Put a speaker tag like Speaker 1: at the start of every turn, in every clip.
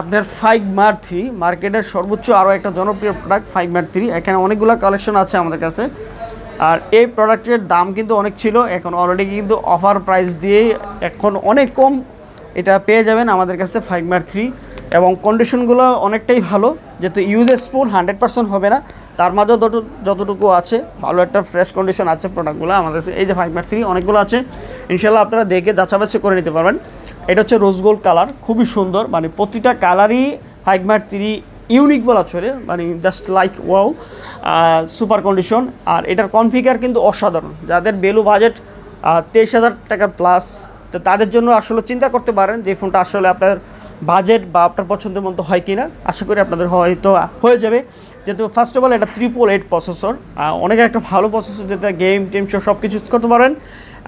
Speaker 1: আপনার five mark three মার্কেটের সর্বোচ্চ আরও একটা জনপ্রিয় প্রোডাক্ট ফাইভ মার থ্রি এখানে অনেকগুলো কালেকশন আছে আমাদের কাছে। আর এই প্রোডাক্টের দাম কিন্তু অনেক ছিল। এখন অলরেডি কিন্তু অফার প্রাইস দিয়ে এখন অনেক কম। এটা পেয়ে যাবেন আমাদের কাছে ফাইভ মার থ্রি এবং কন্ডিশনগুলো অনেকটাই ভালো। যেহেতু ইউজ স্পুন হান্ড্রেড পার্সেন্ট হবে না, তার মাঝেও যত, যতটুকু আছে, ভালো একটা ফ্রেশ কন্ডিশন আছে প্রোডাক্টগুলো আমাদের এই যে ফাইভ মার থ্রি অনেকগুলো আছে। ইনশাল্লাহ আপনারা দেখে যাচাবাচি করে নিতে পারবেন। এটা হচ্ছে রোজ গোল্ড কালার খুবই সুন্দর মানে প্রতিটা কালারই ফাইভ মার্ট থ্রি ইউনিক বলা চলে মানে just like wow super condition আর এটার কনফিগার কিন্তু অসাধারণ, যাদের বেলু বাজেট তেইশ হাজার টাকার প্লাস তো তাদের জন্য আসলে চিন্তা করতে পারেন যে ফোনটা আসলে আপনার বাজেট বা আপনার পছন্দের মতো হয় কি না আশা করি আপনাদের হয়তো হয়ে যাবে। যেহেতু ফার্স্ট অফ অল এটা ত্রিপল এইট প্রসেসর অনেক একটা ভালো প্রসেসর যেটা গেম টেম সব কিছু ইউজ করতে পারেন,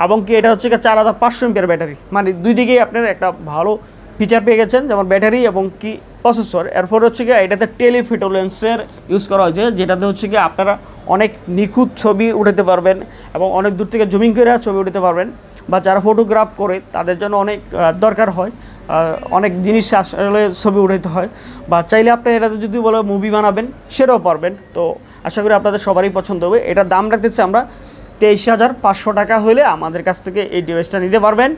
Speaker 1: এবং কি এটা হচ্ছে চার হাজার পাঁচশো এমপিয়ার ব্যাটারি মানে দুই দিকেই আপনার একটা ভালো ফিচার পেয়ে গেছেন, যেমন ব্যাটারি এবং কি প্রসেসর এরপর হচ্ছে গিয়ে এটাতে টেলিফিটোলেন্সের ইউজ করা হয়েছে, যেটাতে হচ্ছে কি আপনারা অনেক নিখুঁত ছবি উঠাতে পারবেন এবং অনেক দূর থেকে জুমিং করে ছবি উঠাতে পারবেন বা যারা ফটোগ্রাফ করে, তাদের জন্য অনেক দরকার হয়। অনেক জিনিস আসলে ছবি উঠাতে হয়। বা চাইলে আপনি এটাতে যদি বলে মুভি বানাবেন, সেটাও পারবেন। তো আশা করি আপনাদের সবারই পছন্দ হবে। এটার দাম রাখতেছি আমরা তেইশ হাজার পাঁচশো টাকা হলে আমাদের কাছ থেকে এই ডিভাইসটা নিতে পারবেন।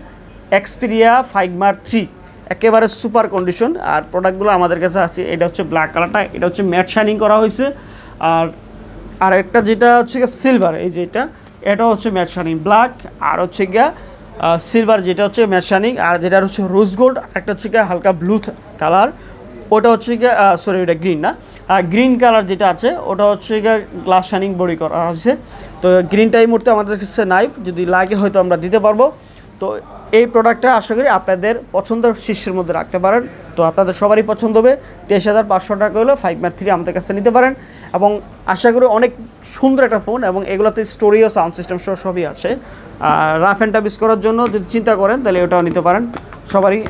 Speaker 1: এক্সপিরিয়া ফাইভ মার থ্রি একেবারে সুপার কন্ডিশন আর প্রোডাক্টগুলো আমাদের কাছে আছে, এটা হচ্ছে ব্ল্যাক কালারটা এটা হচ্ছে ম্যাট শাইনিং করা হয়েছে। আর আর একটা যেটা হচ্ছে গিয়ে সিলভার এই যেটা এটা হচ্ছে ম্যাট শাইনিং ব্ল্যাক আর হচ্ছে গিয়া সিলভার যেটা হচ্ছে ম্যাট শাইনিং আর যেটা হচ্ছে রোজ গোল্ড একটা হচ্ছে গিয়ে হালকা ব্লু কালার ওটা হচ্ছে গিয়ে সরি ওটা গ্রিন না আর গ্রিন কালার যেটা আছে, ওটা হচ্ছে গিয়ে গ্লাস শাইনিং বডি করা হয়েছে। তো গ্রিনটা এই মুহূর্তে আমাদের কাছে নাই, যদি লাগে হয়তো আমরা দিতে পারব। তো এই প্রোডাক্টটা আশা করি আপনাদের পছন্দের শীর্ষের মধ্যে রাখতে পারেন। তো আপনাদের সবারই পছন্দ হবে। তেইশ হাজার পাঁচশো টাকা হলো ফাইভ ম্যাট থ্রি আমাদের কাছে নিতে পারেন। এবং আশা করি অনেক সুন্দর একটা ফোন এবং এগুলোতে স্টোরিও সাউন্ড সিস্টেম সহ সবই আছে। রাফ অ্যান্ড টাবিস করার জন্য যদি চিন্তা করেন, তাহলে ওটাও নিতে পারেন। সবারই